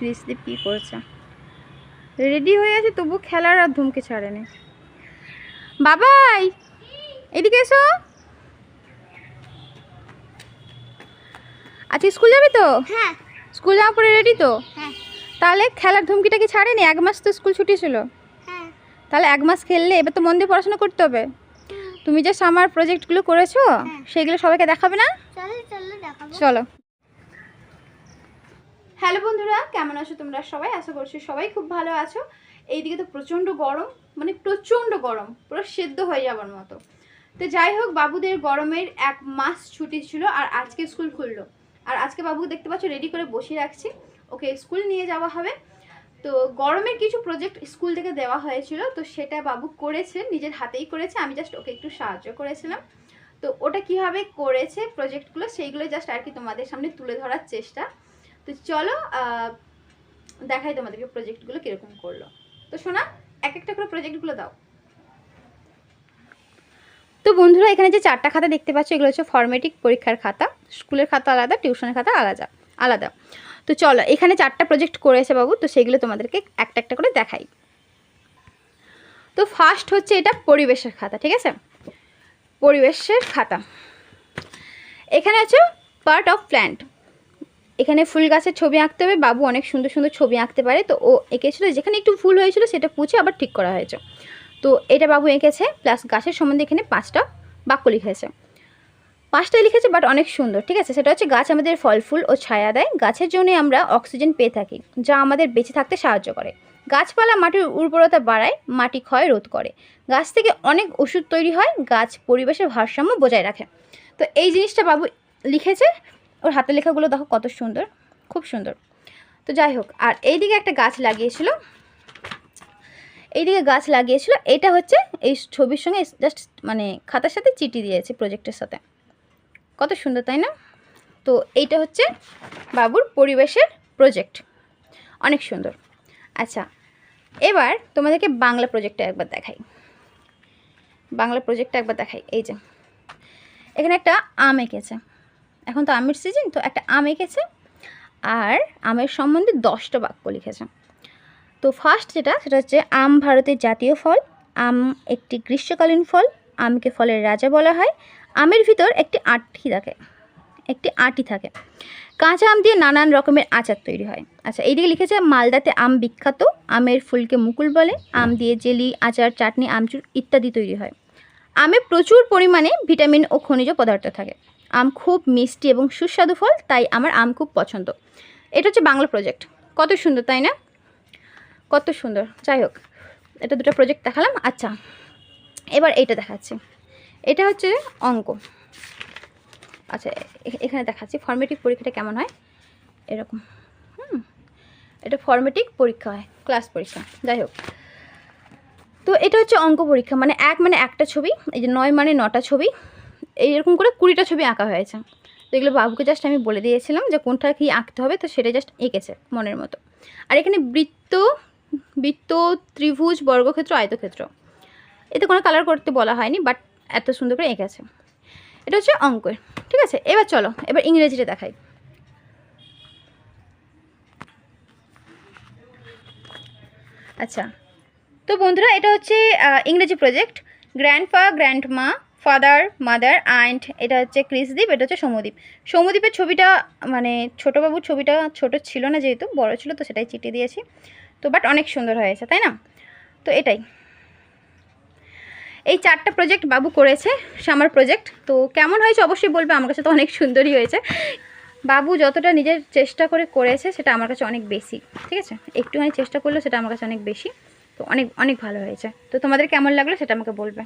ক্রিসদীপ কী করছে? রেডি হয়ে আছে তবু খেলার আর ধুমকে ছাড়েনি। বাবাই এদিকে এসো। আচ্ছা স্কুল যাবি তো? হ্যাঁ। স্কুল যাওয়া পরে রেডি তো? হ্যাঁ। তাহলে খেলার ধুমকিটা কি ছাড়েনি? এক মাস তো স্কুল ছুটি ছিল। হ্যাঁ। তাহলে এক মাস খেললে এবার তো মন দিয়ে পড়াশোনা করতে হবে। তুমি যে আমার প্রজেক্টগুলো করেছ সেগুলো সবাইকে দেখাবে না? চলো চলো দেখাবো। চলো। হ্যালো বন্ধুরা, কেমন আছো তোমরা সবাই? আশা করছি সবাই খুব ভালো আছো। এইদিকে তো প্রচণ্ড গরম মানে প্রচণ্ড গরম, পুরো সেদ্ধ হয়ে যাবার মতো। তো যাই হোক, বাবুদের গরমের এক মাস ছুটি ছিল আর আজকে স্কুল খুললো। আর আজকে বাবু দেখতে পাচ্ছ রেডি করে বসিয়ে রাখছি। ওকে স্কুল নিয়ে যাওয়া হবে। তো গরমের কিছু প্রজেক্ট স্কুল থেকে দেওয়া হয়েছিল, তো সেটা বাবু করেছে, নিজের হাতেই করেছে। আমি জাস্ট ওকে একটু সাহায্য করেছিলাম। তো ওটা কীভাবে করেছে প্রজেক্টগুলো সেইগুলো জাস্ট আর কি তোমাদের সামনে তুলে ধরার চেষ্টা। তো চলো দেখাই তোমাদেরকে প্রজেক্টগুলো কীরকম করল। তো শোনা এক একটা করে প্রজেক্টগুলো দাও। তো বন্ধুরা, এখানে যে চারটা খাতা দেখতে পাচ্ছ, এগুলো হচ্ছে ফর্মেটিক পরীক্ষার খাতা, স্কুলের খাতা আলাদা টিউশনের খাতা আলাদা আলাদা। তো চলো, এখানে চারটা প্রজেক্ট করেছে বাবু, তো সেগুলো তোমাদেরকে একটা একটা করে দেখাই। তো ফার্স্ট হচ্ছে এটা পরিবেশের খাতা, ঠিক আছে? পরিবেশের খাতা। এখানে আছে পার্ট অফ প্ল্যান্ট এখানে ফুল গাছের ছবি আঁকতে হবে। বাবু অনেক সুন্দর সুন্দর ছবি আঁকতে পারে। তো ও এঁকেছিল। যেখানে একটু ভুল হয়েছিল সেটা পুঁছে আবার ঠিক করা হয়েছে। তো এটা বাবু এঁকেছে। প্লাস গাছের সম্বন্ধে এখানে পাঁচটা বাক্য লিখেছে। পাঁচটাই লিখেছে বাট অনেক সুন্দর। ঠিক আছে? সেটা হচ্ছে, গাছ আমাদের ফল, ফুল ও ছায়া দেয়। গাছের জন্যই আমরা অক্সিজেন পেয়ে থাকি, যা আমাদের বেঁচে থাকতে সাহায্য করে। গাছপালা মাটির উর্বরতা বাড়ায়, মাটি ক্ষয় রোধ করে। গাছ থেকে অনেক ওষুধ তৈরি হয়। গাছ পরিবেশের ভারসাম্য বজায় রাখে। তো এই জিনিসটা বাবু লিখেছে। ওর হাতের লেখাগুলো দেখো কত সুন্দর, খুব সুন্দর। তো যাই হোক, আর এইদিকে একটা গাছ লাগিয়েছিল। এইদিকে গাছ লাগিয়েছিল, এটা হচ্ছে এই ছবির সঙ্গে জাস্ট মানে খাতার সাথে চিঠি দিয়েছে প্রজেক্টের সাথে। কত সুন্দর, তাই না? তো এইটা হচ্ছে বাবুর পরিবেশের প্রজেক্ট অনেক সুন্দর। আচ্ছা এবার তোমাদেরকে বাংলা প্রজেক্টটা একবার দেখাই। বাংলা প্রজেক্টটা একবার দেখাই, এই যে। এখানে একটা আম এঁকেছে। এখন তো আমের সিজন তো একটা আম এঁকেছে আর আমের সম্বন্ধে দশটা বাক্য লিখেছে। তো ফার্স্ট যেটা, সেটা হচ্ছে, আম ভারতের জাতীয় ফল, আম একটি গ্রীষ্মকালীন ফল, আমকে ফলের রাজা বলা হয়, আমের ভিতর একটি আটি থাকে, একটি আটি থাকে। কাঁচা আম দিয়ে নানান রকমের আচার তৈরি হয়। আচ্ছা এইদিকে লিখেছে, মালদাতে আম বিখ্যাত, আমের ফুলকে মুকুল বলে, আম দিয়ে জেলি, আচার, চাটনি, আমচুর ইত্যাদি তৈরি হয়। আমে প্রচুর পরিমাণে ভিটামিন ও খনিজ পদার্থ থাকে। আম খুব মিষ্টি এবং সুস্বাদু ফল, তাই আমার আম খুব পছন্দ। এটা হচ্ছে বাংলা প্রজেক্ট কত সুন্দর, তাই না? কত সুন্দর। যাই হোক, এটা দুটো প্রজেক্ট দেখালাম। আচ্ছা এবার এইটা দেখাচ্ছি। এটা হচ্ছে অঙ্ক। আচ্ছা এখানে দেখাচ্ছি ফর্মেটিক পরীক্ষাটা কেমন হয়? এরকম, হুম, এটা ফর্মেটিক পরীক্ষা হয় ক্লাস পরীক্ষা। যাই হোক, তো এটা হচ্ছে অঙ্ক পরীক্ষা মানে এক মানে একটা ছবি, এই যে নয় মানে নটা ছবি। এইরকম করে কুড়িটা ছবি আঁকা হয়েছে। তো এগুলো বাবুকে জাস্ট আমি বলে দিয়েছিলাম যে কোনটা কী আঁকতে হবে, তো সেটা জাস্ট এঁকেছে মনের মতো। আর এখানে বৃত্ত বৃত্ত, ত্রিভুজ, বর্গক্ষেত্র, আয়তক্ষেত্র। এতে কোনো কালার করতে বলা হয়নি বাট এত সুন্দর করে এঁকেছে। এটা হচ্ছে অঙ্কের ঠিক আছে? এবার চলো, এবার ইংরেজিটা দেখাই। আচ্ছা তো বন্ধুরা, এটা হচ্ছে ইংরেজি project grandpa grandma father, mother and এটা হচ্ছে ক্রিসদ্বীপ এটা হচ্ছে সমদ্বীপ। সমদ্বীপের ছবিটা মানে ছোটোবাবুর ছবিটা ছোট ছিল না যেহেতু, বড় ছিল তো সেটাই চিঠি দিয়েছি। তো বাট অনেক সুন্দর হয়েছে, তাই না? তো এটাই। এই চারটা প্রজেক্ট বাবু করেছে, সামার প্রজেক্ট তো কেমন হয়েছে অবশ্যই বলবে, আমার কাছে তো অনেক সুন্দরই হয়েছে। বাবু যতটা নিজের চেষ্টা করে করেছে, সেটা আমার কাছে অনেক বেশি, ঠিক আছে? একটুখানি চেষ্টা করলেও সেটা আমার কাছে অনেক বেশি। তো অনেক অনেক ভালো হয়েছে। তো তোমাদের কেমন লাগল সেটা আমাকে বলবে।